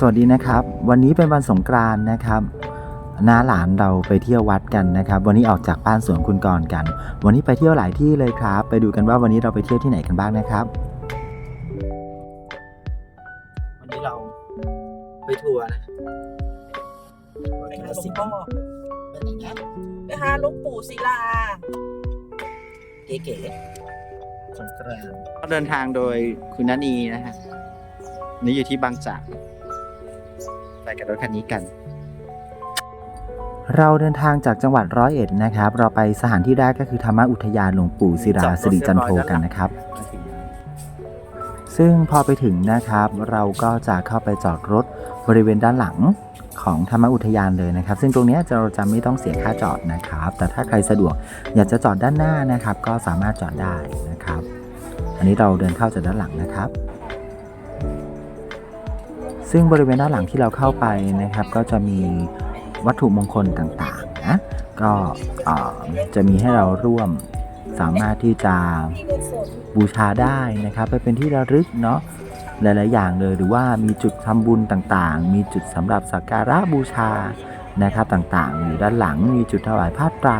สวัสดีนะครับ วันนี้เป็นวันสงกรานต์นะครับน้าหลานเราไปเที่ยววัดกันนะครับ วันนี้ออกจากบ้านสวนคุณกรณ์กัน วันนี้ไปเที่ยวหลายที่เลยครับ ไปดูกันว่าวันนี้เราไปเที่ยวที่ไหนกันบ้างนะครับ วันนี้เราไปทัวร์นะไปหาหลวงพ่อเป็นอย่างเงี้ยไปหาหลวงปู่ศิลา เก๋ๆสงกรานต์เดินทางโดยคุณนันีนะฮะนี่อยู่ที่บางจาก ไปกับรถคันนี้กัน เราเดินทางจากจังหวัดร้อยเอ็ดนะครับ เราไปสถานที่แรกก็คือธรรมอุทยานหลวงปู่ศิราสิริจันโทกันนะครับ ซึ่งพอไปถึงนะครับ เราก็จะเข้าไปจอดรถบริเวณด้านหลังของธรรมอุทยานเลยนะครับ ซึ่งตรงเนี้ยเราจะไม่ต้องเสียค่าจอดนะครับ แต่ถ้าใครสะดวกอยากจะจอดด้านหน้านะครับ ก็สามารถจอดได้นะครับ อันนี้เราเดินเข้าจากด้านหลังนะครับ ซึ่งบริเวณด้านหลังที่เราเข้าไปนะครับ ก็จะมีวัตถุมงคลต่างๆนะก็จะมีให้เราร่วมสามารถที่จะบูชาได้นะครับ ไปเป็นที่ระลึกเนาะหลาย ๆ อย่างเลยหรือว่ามีจุดทำบุญต่างๆ มีจุดสำหรับสักการะบูชานะครับต่างๆอยู่ด้านหลังมีจุดถวายผ้าไตร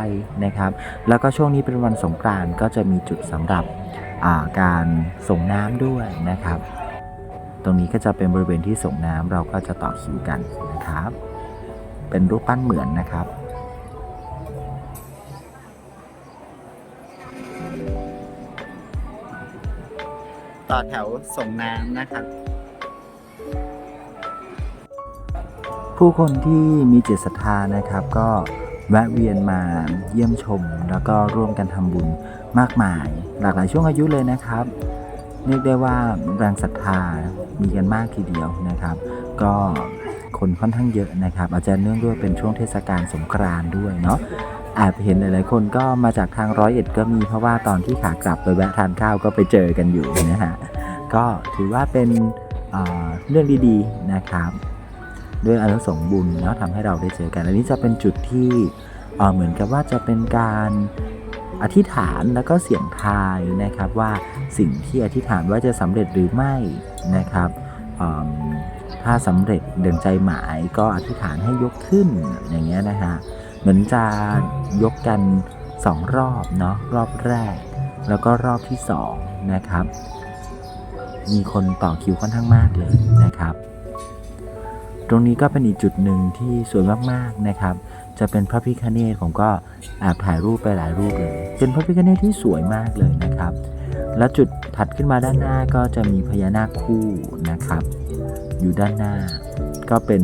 นะครับ แล้วก็ช่วงนี้เป็นวันสงกรานต์ก็จะมีจุดสำหรับาการส่งน้ำด้วยนะครับ ตรงนี้ก็จะเป็นบริเวณที่ส่งน้ำเราก็จะต่อคิวกันนะครับ เป็นรูปปั้นเหมือนนะครับต่อแถวส่งน้ำนะครับ ผู้คนที่มีจิตศรัทธานะครับ ก็แวะเวียนมาเยี่ยมชม แล้วก็ร่วมกันทำบุญมากมาย หลากหลายช่วงอายุเลยนะครับ เรียกได้ว่าแรงศรัทธา มีกันมากทีเดียวนะครับ ก็คนค่อนข้างเยอะนะครับ อาจจะเนื่องด้วยเป็นช่วงเทศกาลสงกรานต์ด้วยเนาะแอบเห็นหลายๆคนก็มาจากทางร้อยเอ็ดก็มีเพราะว่าตอนที่ขากลับไปแวะทานข้าวก็ไปเจอกันอยู่นะฮะก็ถือว่าเป็นเอ่อเรื่องดีๆนะครับด้วยอนุสงส์บุญเนาะทำให้เราได้เจอกัน อันนี้จะเป็นจุดที่เอ่อเหมือนกับว่าจะเป็นการ อธิษฐานแล้วก็เสี่ยงทายนะครับว่าสิ่งที่อธิษฐานว่าจะสำเร็จหรือไม่นะครับถ้าสำเร็จเดินใจหมายก็อธิษฐานให้ยกขึ้นอย่างเงี้ยนะฮะเหมือนจะยกกันสองรอบเนาะรอบแรก แล้วก็รอบที่สองนะครับ มีคนต่อคิวค่อนข้างมากเลยนะครับ ตรงนี้ก็เป็นอีกจุดหนึ่งที่สวยมากๆนะครับ จะเป็นพระพิคเนตผมก็แอบถ่ายรูปไปหลายรูปเลย เป็นพระพิคเนตที่สวยมากเลยนะครับ และจุดถัดขึ้นมาด้านหน้าก็จะมีพญานาคคู่นะครับ อยู่ด้านหน้า ก็เป็น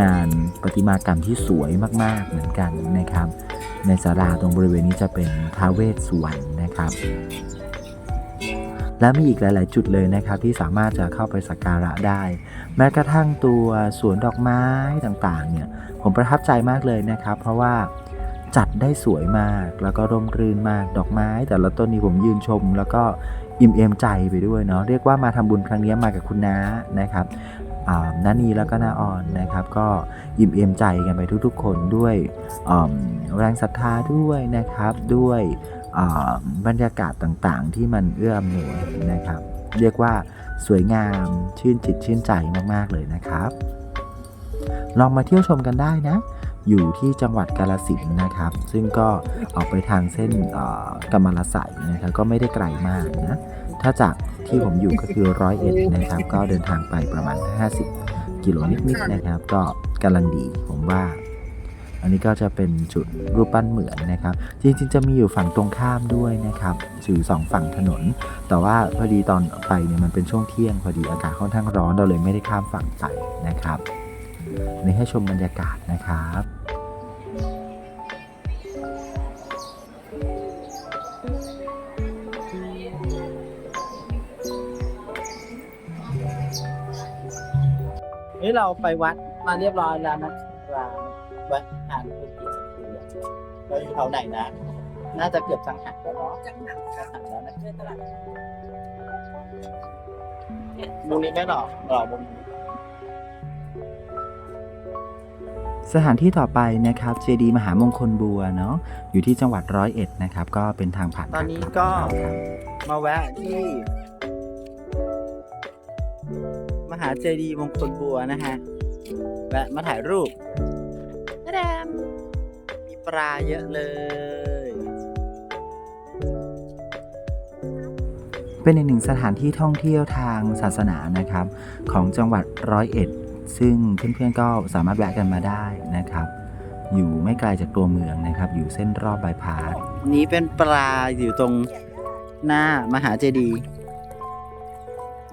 งานประติมากรรมที่สวยมากๆเหมือนกันนะครับ ในศาลาตรงบริเวณนี้จะเป็นท้าเวสสุวรรณนะครับ และมีอีกหลาย ๆ จุดเลยนะครับที่สามารถจะเข้าไปสักการะได้ แม้กระทั่งตัวสวนดอกไม้ต่าง ๆ เนี่ยผมประทับใจมากเลยนะครับ เพราะว่าจัดได้สวยมากแล้วก็ร่มรื่นมากดอกไม้ แต่ละต้นนี้ผมยืนชม แล้วก็อิ่มเอมใจไปด้วยเนาะเรียกว่ามาทำบุญครั้งนี้มากับคุณน้านะครับอ่านานีแล้วก็น้าอ่อนนะครับ ก็อิ่มเอมใจกันไปทุกๆ คนด้วยแรงศรัทธาด้วยนะครับด้วย บรรยากาศต่างๆ ที่มันเอื้ออำนวยนะครับ เรียกว่าสวยงามชื่นจิตชื่นใจมากๆเลยนะครับ ลองมาเที่ยวชมกันได้นะ อยู่ที่จังหวัดกาลสินนะครับ ซึ่งก็ออกไปทางเส้นกำมะละไสนะครับก็ไม่ได้ไกลมากนะถ้าจากที่ผมอยู่ก็คือร้อยเอ็ดนะครับ ก็เดินทางไปประมาณ 50 กิโลนิดๆนะครับ ก็กำลังดีผมว่า อันนี้ก็จะเป็นจุดรูปปั้นเหมือนนะครับ จริงๆ จะมีอยู่ฝั่งตรงข้ามด้วยนะครับอยู่สองฝั่งถนน แต่ว่าพอดีตอนไปเนี่ยมันเป็นช่วงเที่ยง พอดีอากาศค่อนข้างร้อนเราเลยไม่ได้ข้ามฝั่งไปนะครับนี่ให้ชมบรรยากาศนะครับนี่เราไปวัดมาเรียบร้อยแล้วนะครับ วัดหานกุฏิเราอยู่แถวไหนนะ น่าจะเกือบจังหันแล้วเนาะจังหวัดจังหันแล้วนะเดินตลาดเนี่ยมุมนี้ไม่หรอกหรอกมุมนี้สถานที่ต่อไปนะครับเจดีย์มหามงคลบัวเนาะอยู่ที่จังหวัดร้อยเอ็ดนะครับ ก็เป็นทางผ่านตอนนี้ก็ครับมาแวะที่ มหาเจดีย์มงคลบัวนะฮะแวะมาถ่ายรูป แดมมีปลาเยอะเลย เป็นอีกหนึ่งสถานที่ท่องเที่ยวทางศาสนานะครับ ของจังหวัดร้อยเอ็ด ซึ่งเพื่อนๆก็สามารถแวะกันมาได้นะครับ อยู่ไม่ไกลจากตัวเมืองนะครับ อยู่เส้นรอบบายพาสนี้เป็นปลาอยู่ตรงหน้ามหาเจดีย์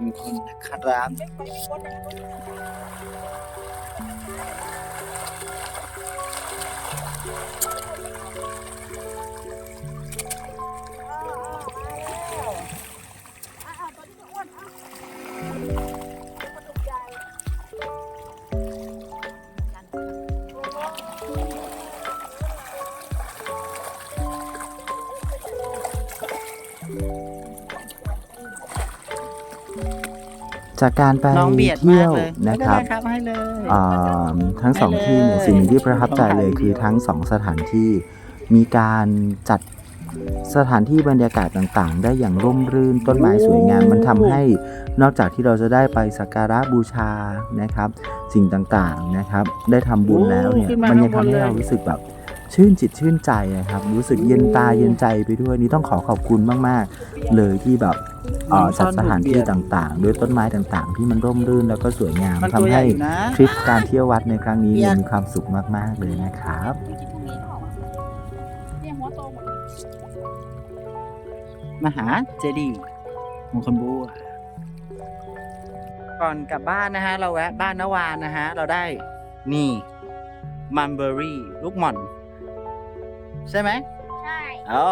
มงคลนะครับ จากการไปน้องเบียดเที่มายกวเลยนะครับไม่เป็นไรครับให้เลย อ่าทั้งสองที่เนี่ยสิ่งหนึ่งที่ประทับใจเลยคือทั้งสองสถานที่มีการจัดสถานที่บรรยากาศต่างๆ ได้อย่างร่มรื่นต้นไม้สวยงามมันทำให้นอกจากที่เราจะได้ไปสักการะบูชานะครับ สิ่งต่างๆนะครับ ได้ทำบุญแล้วเนี่ยโอ้ขึ้นมามันยังข้างบนทำให้เราเลยรู้สึกแบบ ชื่นจิตชื่นใจนะครับ รู้สึกเย็นตาเย็นใจไปด้วยนี่ต้องขอขอบคุณมาก ๆ เลยที่แบบเอ่อจัดสถานที่ต่างๆ ด้วยต้นไม้ต่างๆ ที่มันร่มรื่นแล้วก็สวยงามมันตัวทำใหญ่ให้อยู่นะทริปการเที่ยววัดในครั้งนี้เบียดมีความสุขมากๆเลยนะครับไม่คิดพรุ่งนี้หรอเนี่ยหัวโตหมดเลยมหาเจดีย์มงคลบัวก่อนกลับบ้านนะฮะ เราแวะบ้านนวานนะฮะ เราได้นี่มันเบอรี่ ลูกหม่อน ใช่ไหมใช่อ๋อ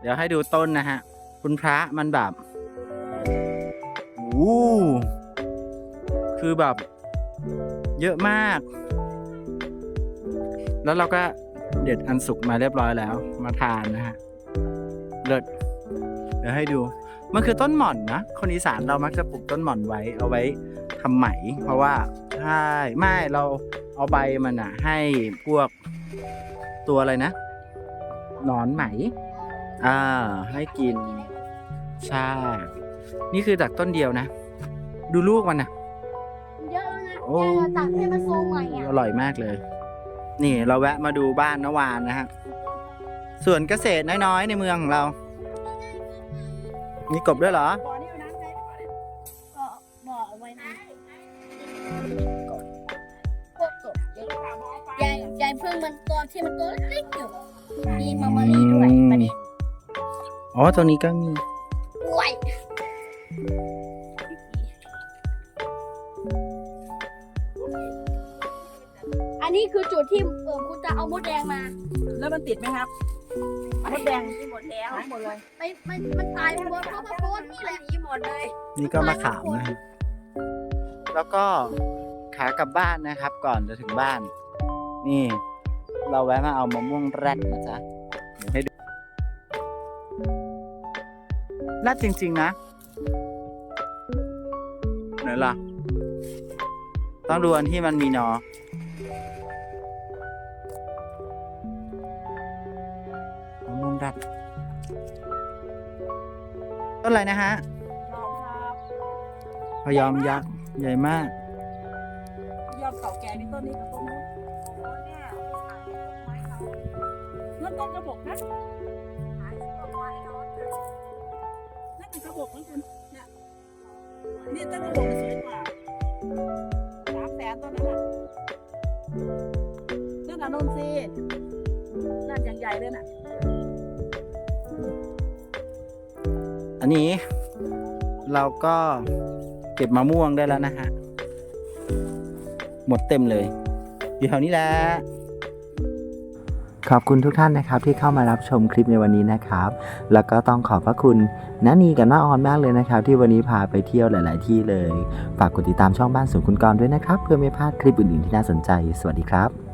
เดี๋ยวให้ดูต้นนะฮะ คุณพระมันแบบวู้คือแบบ เยอะมาก แล้วเราก็เด็ดอันสุกมาเรียบร้อยแล้ว มาทานนะฮะเลิศเดี๋ยวให้ดู มันคือต้นหม่อนนะ คนอีสานเรามักจะปลูกต้นหม่อนไว้ เอาไว้ทำไหม เพราะว่าใช่ไม่เราเอาใบมันอะให้พวกตัวอะไรนะห นอนไหม อ่า ให้กิน ใช่ นี่คือจากต้นเดียวนะ ดูลูกมันนะเยอะแล้วนะโอ้ยายตัดให้มันโซมใหม่อะอร่อยมากเลย นี่เราแวะมาดูบ้านนวานนะฮะส่วนเกษตรน้อยๆ ในเมืองของเรา มีกบด้วยเหรอ บ่อนี่เอาน้ำใช้ก่อนเนี่ยก็บอกเอาไว้นะพวกกบเล็กยายยายเพิ่งมันตัวที่มันตัวเล็กอยู่ มีมามารีด้วยประเด็นอ๋อ ตรงนี้ก็มีกล้วย อันนี้คือจุดที่เออคุณจะเอามดแดงมา แล้วมันติดไหมครับมดแดงที่หมดแล้วหมดเลยไม่ไม่มันตายหมดเพราะว่าโพสต์นี่แหละนี่หมดเลย นี่ก็มะขามนะฮะแล้วก็ขากลับบ้านนะครับ ก่อนจะถึงบ้าน นี่ เราแวะมาเอามะม่วงแรดนะจ๊ะเดี๋ยวให้ดูแรดจริง ๆ นะไหนล่ะ ต้องดูอันที่มันมีหนอมะม่วงแรดต้นอะไรนะฮะลองครับพยอมยักษ์ใหญ่มาก ยอดเก่าแก่นี่ต้นนี้กับต้นนู้ นั่นต้นกระบอกนะนั่นเป็นกระบอกนะคุณเนี่ยนี่ต้นกระบอกสวยกว่าสามแสนต้นนั้นน่ะนั่นน่ะนนทรีนั่นอย่างใหญ่เลยน่ะอันนี้ เราก็เก็บมะม่วงได้แล้วนะฮะ หมดเต็มเลย อยู่แถวนี้แหละ ขอบคุณทุกท่านนะครับที่เข้ามารับชมคลิปในวันนี้นะครับ แล้วก็ต้องขอบพระคุณนานีกับน้าออนมากเลยนะครับ ที่วันนี้พาไปเที่ยวหลาย ๆ ที่เลย ฝากกดติดตามช่องบ้านสวนคุณกรด้วยนะครับ เพื่อไม่พลาดคลิปอื่น ๆ ที่น่าสนใจ สวัสดีครับ